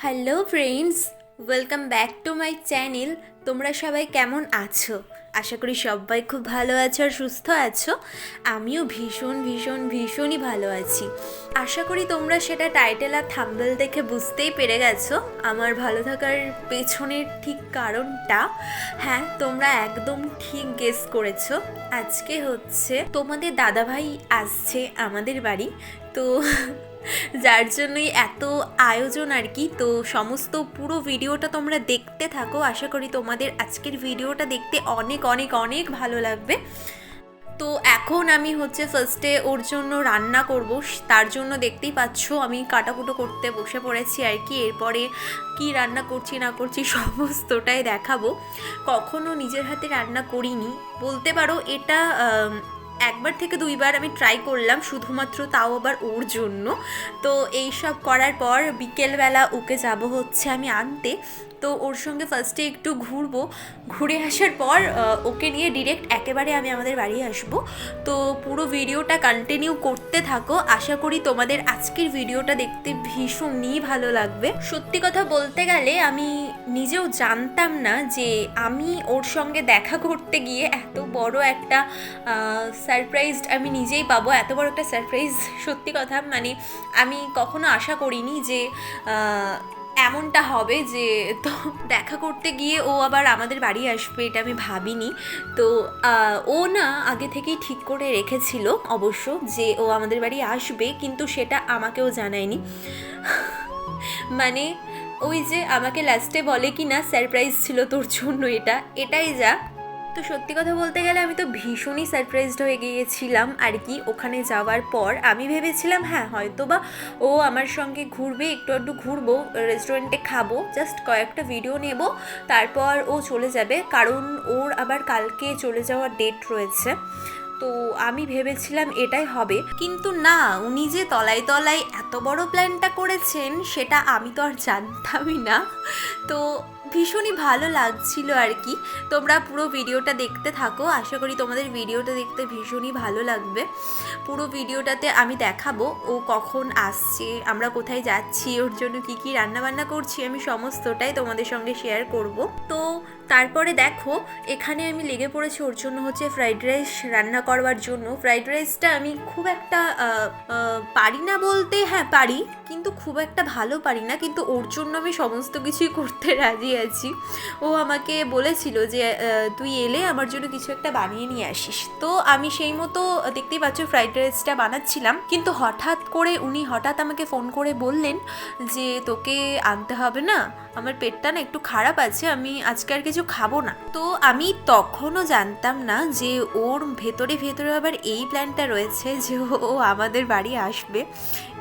Hello friends welcome back to my channel তোমরা সবাই কেমন আছো? আশা করি সবাই খুব ভালো আছো আর সুস্থ আছো। আমিও ভীষণ ভীষণ, ভীষণই ভালো আছি। আশা করি তোমরা সেটা টাইটেল আর থাম্বেল দেখে বুঝতেই পেরে গেছো। আমার ভালো থাকার পেছনের ঠিক কারণটা হ্যাঁ তোমরা একদম ঠিক গেস করেছ। আজকে হচ্ছে, তোমাদের দাদাভাই আসছে আমাদের বাড়ি। তো যার জন্যই এত আয়োজন আর কি। তো সমস্ত পুরো ভিডিওটা তোমরা দেখতে থাকো। আশা করি তোমাদের আজকের ভিডিওটা দেখতে অনেক অনেক অনেক ভালো লাগবে। তো এখন আমি হচ্ছে ফার্স্টে ওর জন্য রান্না করব। তার জন্য দেখতেই পাচ্ছ আমি কাটাকুটো করতে বসে পড়েছি আর কি। এরপরে কি রান্না করছি, না করছি সমস্তটাই দেখাবো। কখনো নিজের হাতে রান্না করিনি। বলতে পারো এটা একবার থেকে দুইবার আমি ট্রাই করলাম, শুধুমাত্র তাও আবার ওর জন্য। তো এই সব করার পর বিকেলবেলা ওকে যাব হচ্ছে আমি আনতে। তো ওর সঙ্গে ফার্স্টে একটু ঘুরবো। ঘুরে আসার পর ওকে নিয়ে ডিরেক্ট একেবারে আমি আমাদের বাড়ি আসব। তো পুরো ভিডিওটা কন্টিনিউ করতে থাকো। আশা করি তোমাদের আজকের ভিডিওটা দেখতে ভীষণই ভালো লাগবে। সত্যি কথা বলতে গেলে আমি নিজেও জানতাম না যে আমি ওর সঙ্গে দেখা করতে গিয়ে এত বড় একটা সারপ্রাইজ আমি নিজেই পাবো। এত বড় একটা সারপ্রাইজ সত্যি কথা মানে আমি কখনো আশা করিনি যে এমনটা হবে যে, তো দেখা করতে গিয়ে ও আবার আমাদের বাড়ি আসবে, এটা আমি ভাবিনি। তো ও না আগে থেকেই ঠিক করে রেখেছিল অবশ্য যে, ও আমাদের বাড়ি আসবে, কিন্তু সেটা আমাকেও জানায়নি। মানে ওই যে আমাকে লাস্টে বলে কি না সারপ্রাইজ ছিল তোর জন্য এটা, এটাই যা। তো সত্যি কথা বলতে গেলে আমি তো ভীষণই সারপ্রাইজড হয়ে গিয়েছিলাম আর কি, ওখানে যাওয়ার পর আমি ভেবেছিলাম হ্যাঁ হয়তো বা ও আমার সঙ্গে ঘুরবে, একটু একটু ঘুরবো রেস্টুরেন্টে খাব জাস্ট কয়েকটা ভিডিও নেব, তারপর ও চলে যাবে, কারণ ওর আবার কালকে চলে যাওয়ার ডেট রয়েছে। তো আমি ভেবেছিলাম এটাই হবে, কিন্তু না, উনি যে তলায় তলায় এত বড় প্ল্যানটা করেছেন, সেটা আমি তো আর জানতামই না। তো ভীষণই ভালো লাগছিল আর কি। তোমরা পুরো ভিডিওটা দেখতে থাকো। আশা করি তোমাদের ভিডিওটা দেখতে ভীষণই ভালো লাগবে। পুরো ভিডিওটাতে আমি দেখাবো ও কখন আসছে, আমরা কোথায় যাচ্ছি, ওর জন্য কি কি রান্না বান্না করছি, আমি সমস্তটাই তোমাদের সঙ্গে শেয়ার করব। তো তারপরে দেখো, এখানে আমি লেগে পড়েছি ওর জন্য হচ্ছে ফ্রাইড রাইস রান্না করবার জন্য। ফ্রাইড রাইসটা আমি খুব একটা পারি না বলতে হ্যাঁ পারি। কিন্তু খুব একটা ভালো পারি না, কিন্তু ওর জন্য আমি সমস্ত কিছুই করতে রাজি আছি। ও আমাকে বলেছিল যে তুই এলে আমার জন্য কিছু একটা বানিয়ে নিয়ে আসিস। তো আমি সেই মতো দেখতেই পাচ্ছ ফ্রাইড রাইসটা বানাচ্ছিলাম, কিন্তু হঠাৎ করে উনি হঠাৎ আমাকে ফোন করে বললেন যে, তোকে আনতে হবে না, আমার পেটটা না একটু খারাপ আছে, আমি আজকে আর কিছু খাব না। তো আমি তখনও জানতাম না যে, ওর ভেতরে ভেতরে আবার এই প্ল্যানটা রয়েছে যে, ও আমাদের বাড়ি আসবে।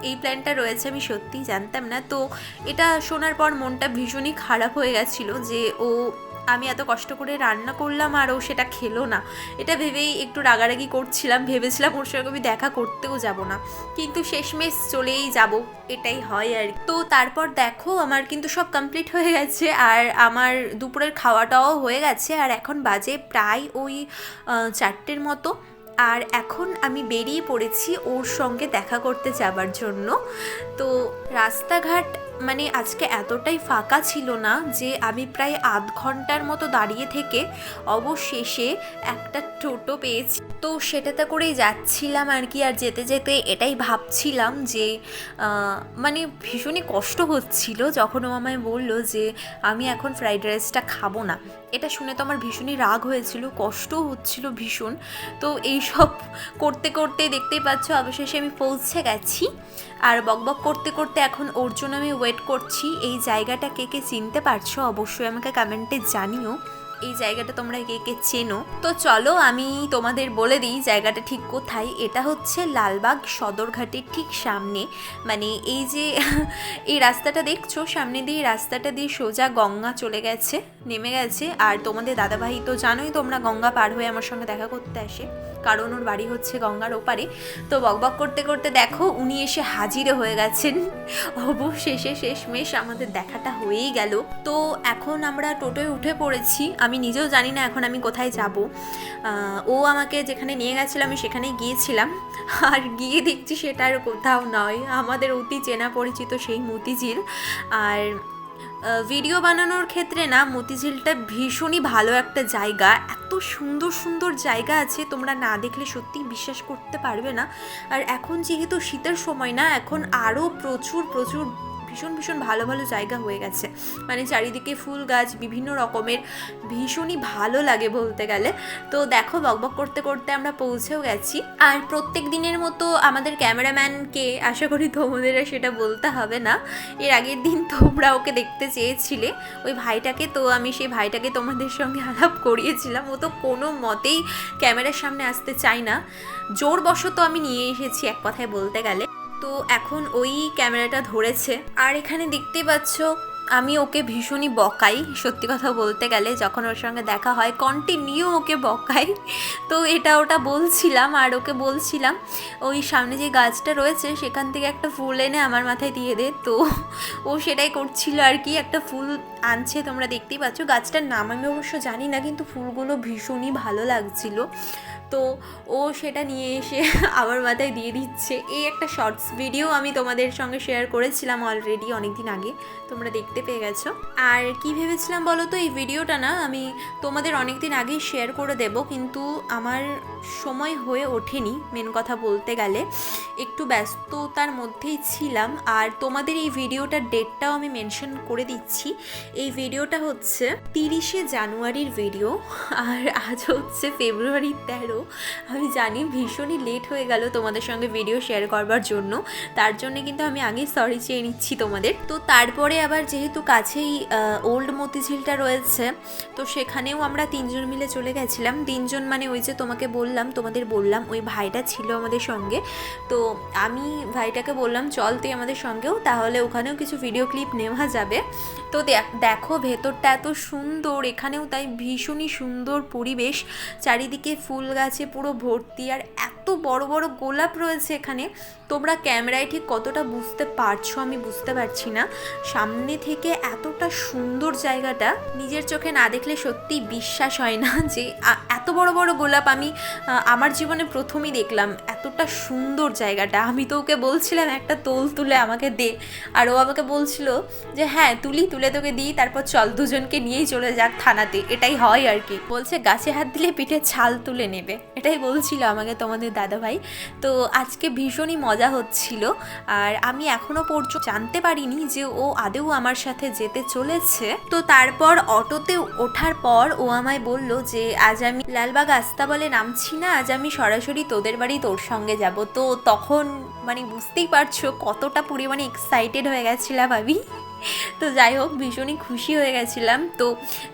এই প্ল্যানটা রয়েছে, আমি সত্যিই জানতাম না। তো এটা শোনার পর মনটা ভীষণই খারাপ হয়ে গেছিল যে, ও, আমি এত কষ্ট করে রান্না করলাম আর ও সেটা খেলো না। এটা ভেবেই একটু রাগারাগি করছিলাম, ভেবেছিলাম ওর সঙ্গে আমি দেখা করতেও যাব না। কিন্তু শেষমেশ চলেই যাব, এটাই হয় আর। তো তারপর দেখো, আমার কিন্তু সব কমপ্লিট হয়ে গেছে আর আমার দুপুরের খাওয়াটাও হয়ে গেছে। আর এখন বাজে প্রায় ওই চারটের মতো। আর এখন আমি বেরিয়ে পড়েছি ওর সঙ্গে দেখা করতে যাবার জন্য। তো রাস্তাঘাট মানে আজকে এতটাই ফাঁকা ছিল না যে আমি প্রায় আধ ঘণ্টার মতো দাঁড়িয়ে থেকে অবশেষে একটা টোটো পেয়েছি। তো সেটাতে করেই যাচ্ছিলাম আর কি, আর যেতে যেতে এটাই ভাবছিলাম যে মানে ভীষণই কষ্ট হচ্ছিল যখন ও আমায় বলল যে, আমি এখন ফ্রাইড রাইসটা খাব না। এটা শুনে তো আমার ভীষণই রাগ হয়েছিল, কষ্টও হচ্ছিল ভীষণ। তো এইসব করতে করতে দেখতেই পাচ্ছ অবশেষে আমি পৌঁছে গেছি। আর বকবক করতে করতে এখন ওর জন্য আমি ওয়েট করছি। এই জায়গাটা কে কে চিনতে পারছ অবশ্যই আমাকে কমেন্টে জানিও। এই জায়গাটা তোমরা কে কে চেনো? তো চলো আমি তোমাদের বলে দিই জায়গাটা ঠিক কোথায়। এটা হচ্ছে লালবাগ সদরঘাটের ঠিক সামনে। মানে এই যে এই রাস্তাটা দেখছ? সামনে দিয়ে রাস্তাটা দিয়ে সোজা গঙ্গা চলে গেছে, নেমে গেছে। আর তোমাদের দাদাভাই তো জানোই তোমরা গঙ্গা পার হয়ে আমার সঙ্গে দেখা করতে আসে। কারণ ওর বাড়ি হচ্ছে গঙ্গার ওপারে। তো বকবক করতে করতে দেখো উনি এসে হাজিরে হয়ে গেছেন। অবশেষে শেষমেশ আমাদের দেখাটা হয়েই গেল। তো এখন আমরা টোটোয় উঠে পড়েছি। আমি নিজেও জানি না এখন আমি কোথায় যাব। ও আমাকে যেখানে নিয়ে গেছিল আমি সেখানেই গিয়েছিলাম। আর গিয়ে দেখছি সেটা আর কোথাও নয়। আমাদের অতি চেনা পরিচিত সেই মতিঝিল। আর ভিডিও বানানোর ক্ষেত্রে না মতিঝিলটা ভীষণই ভালো একটা জায়গা। এত সুন্দর সুন্দর জায়গা আছে, তোমরা না দেখলে সত্যিই বিশ্বাস করতে পারবে না। আর এখন যেহেতু শীতের সময় না, এখন আরও প্রচুর প্রচুর ভীষণ ভীষণ ভালো ভালো জায়গা হয়ে গেছে। মানে চারিদিকে ফুল গাছ, বিভিন্ন রকমের ভীষণই ভালো লাগে বলতে গেলে। তো দেখো বকবক করতে করতে আমরা পৌঁছেও গেছি। আর প্রত্যেক দিনের মতো আমাদের ক্যামেরাম্যানকে, আশা করি তোমাদের সেটা বলতে হবে না, এর আগের দিন তোমরা ওকে দেখতে চেয়েছিলে। ওই ভাইটাকে, তো আমি সেই ভাইটাকে তোমাদের সঙ্গে আলাপ করিয়েছিলাম। ও তো কোনো মতেই ক্যামেরার সামনে আসতে চায় না। জোর বশত আমি নিয়ে এসেছি এক কথায় বলতে গেলে। তো এখন ওই ক্যামেরাটা ধরেছে। আর এখানে দেখতেই পাচ্ছ, আমি ওকে ভীষণই বকাই, সত্যি কথা বলতে গেলে যখন ওর সঙ্গে দেখা হয় কন্টিনিউ ওকে বকাই। তো এটা ওটা বলছিলাম আর ওকে বলছিলাম, ওই সামনে যে গাছটা রয়েছে, সেখান থেকে একটা ফুল এনে আমার মাথায় দিয়ে দে। তো ও সেটাই করছিল আর কি, একটা ফুল আনছে, তোমরা দেখতেই পাচ্ছ। গাছটার নাম আমি অবশ্য জানি না, কিন্তু ফুলগুলো ভীষণই ভালো লাগছিল। তো ও সেটা নিয়ে এসে আমার মাথায় দিয়ে দিচ্ছে। এই একটা শর্টস ভিডিও আমি তোমাদের সঙ্গে শেয়ার করেছিলাম অলরেডি অনেক দিন আগে। তোমরা দেখতে পেয়ে গেছো। আর কি ভেবেছিলাম বলো তো, এই ভিডিওটা না আমি তোমাদের অনেক দিন আগেই শেয়ার করে দেব, কিন্তু আমার সময় হয়ে ওঠেনি মেন কথা বলতে গেলে। একটু ব্যস্ততার মধ্যেই ছিলাম। আর তোমাদের এই ভিডিওটার ডেটটাও আমি মেনশন করে দিচ্ছি। এই ভিডিওটা হচ্ছে তিরিশে জানুয়ারির ভিডিও আর আজ হচ্ছে ফেব্রুয়ারি তেরো। আমি জানি ভীষণই লেট হয়ে গেল তোমাদের সঙ্গে ভিডিও শেয়ার করবার জন্য। তার জন্য কিন্তু আমি আগেই সরি চেয়ে নিচ্ছি তোমাদের। তো তারপরে আবার যেহেতু কাছেই ওল্ড মতিঝিলটা রয়েছে, তো সেখানেও আমরা তিনজন মিলে চলে গেছিলাম। তিনজন মানে ওই যে তোমাকে বললাম, তোমাদের বললাম, ওই ভাইটা ছিল আমাদের সঙ্গে। তো আমি ভাইটাকে বললাম, চল তুই আমাদের সঙ্গেও, তাহলে ওখানেও কিছু ভিডিও ক্লিপ নেওয়া যাবে। তো দেখো ভেতরটা এত সুন্দর, এখানেও তাই ভীষণই সুন্দর পরিবেশ। চারিদিকে ফুল গাছে পুরো ভর্তি আর এত বড় বড় গোলাপ রয়েছে এখানে। তোমরা ক্যামেরায় ঠিক কতটা বুঝতে পারছ আমি বুঝতে পারছি না। সামনে থেকে এতটা সুন্দর জায়গাটা নিজের চোখে না দেখলে সত্যি বিশ্বাস হয় না যে এত বড় বড় গোলাপ আমি আমার জীবনে প্রথমই দেখলাম। এতটা সুন্দর জায়গাটা। আমি তো ওকে বলছিলাম, একটা তোল তুলে আমাকে দে। আর ও আমাকে বলছিল যে হ্যাঁ তুলি, তুলে তোকে দিই, তারপর চল দুজনকে নিয়েই চলে যাক থানাতে। এটাই হয় আর কি। বলছে, গাছে হাত দিলে পিঠে ছাল তুলে নেবে। এটাই বলছিল আমাকে তোমাদের দাদাভাই। তো আজকে ভীষণই মজা হচ্ছিল। আর আমি এখনও পর্যন্ত জানতে পারিনি যে ও আদেও আমার সাথে যেতে চলেছে। তো তারপর অটোতে ওঠার পর ও আমায় বলল যে, আজ আমি লালবাগ আস্তাবলে নামছি না, আজ আমি সরাসরি তোদের বাড়ি তোর সঙ্গে যাব। তো তখন মানে বুঝতেই পারছ কতটা পরিমাণে এক্সাইটেড হয়ে গেছিলাম আমি। তো যাই হোক, ভীষণই খুশি হয়ে গেছিলাম। তো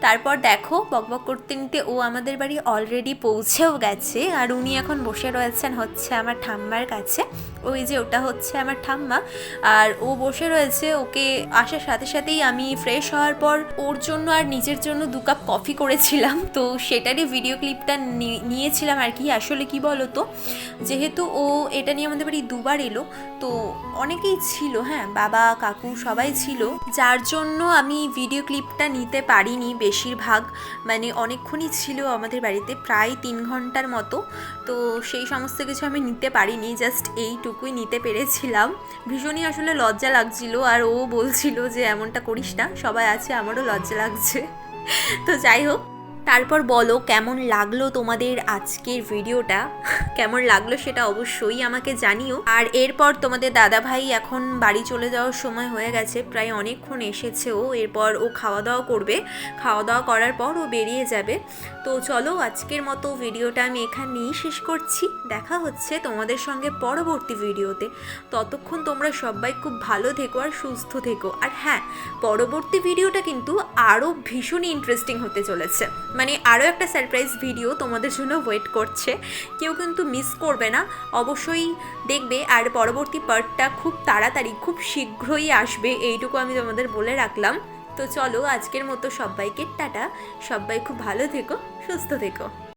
তারপর দেখো, বকবক করতে নিতে ও আমাদের বাড়ি অলরেডি পৌঁছেও গেছে। আর উনি এখন বসে রয়েছেন হচ্ছে আমার ঠাম্মার কাছে। ওই যে ওটা হচ্ছে আমার ঠাম্মা। আর ও বসে রয়েছে, ওকে আসার সাথে সাথেই আমি ফ্রেশ হওয়ার পর ওর জন্য আর নিজের জন্য দু কাপ কফি করেছিলাম। তো সেটারই ভিডিও ক্লিপটা নিয়েছিলাম আর কি। আসলে কি বলো তো যেহেতু ও এটা নিয়ে আমাদের বাড়ি দুবার এলো, তো অনেকেই ছিল হ্যাঁ বাবা, কাকু সবাই ছিল, যার জন্য আমি ভিডিও ক্লিপটা নিতে পারিনি বেশিরভাগ। মানে অনেকক্ষণই ছিল আমাদের বাড়িতে, প্রায় তিন ঘণ্টার মতো। তো সেই সমস্ত কিছু আমি নিতে পারিনি জাস্ট এইটুকুই নিতে পেরেছিলাম। ভীষণই আসলে লজ্জা লাগছিল আর ও বলছিল যে, এমনটা করিস না, সবাই আছে, আমারও লজ্জা লাগছে। তো যাই হোক তারপর বলো, কেমন লাগল তোমাদের আজকের ভিডিওটা? কেমন লাগল সেটা অবশ্যই আমাকে জানিও। আর এরপর তোমাদের দাদা ভাই এখন বাড়ি চলে যাওয়ার সময় হয়ে গেছে, প্রায় অনেকক্ষণ এসেছে ও। এরপর ও খাওয়া দাওয়া করবে। খাওয়া দাওয়া করার পর ও বেরিয়ে যাবে। তো চলো, আজকের মতো ভিডিওটা আমি এখানেই শেষ করছি। দেখা হচ্ছে তোমাদের সঙ্গে পরবর্তী ভিডিওতে। ততক্ষণ তোমরা সবাই খুব ভালো থেকো আর সুস্থ থেকো। আর হ্যাঁ পরবর্তী ভিডিওটা কিন্তু আরও ভীষণই ইন্টারেস্টিং হতে চলেছে। মানে আরও একটা সারপ্রাইজ ভিডিও তোমাদের জন্য ওয়েট করছে। কেউ কিন্তু মিস করবে না। অবশ্যই দেখবে আর পরবর্তী পার্টটা খুব তাড়াতাড়ি, খুব শীঘ্রই আসবে। এইটুকু আমি তোমাদের বলে রাখলাম। তো চলো আজকের মতো সবাইকে টাটা। সবাই খুব ভালো থেকো, সুস্থ থেকো।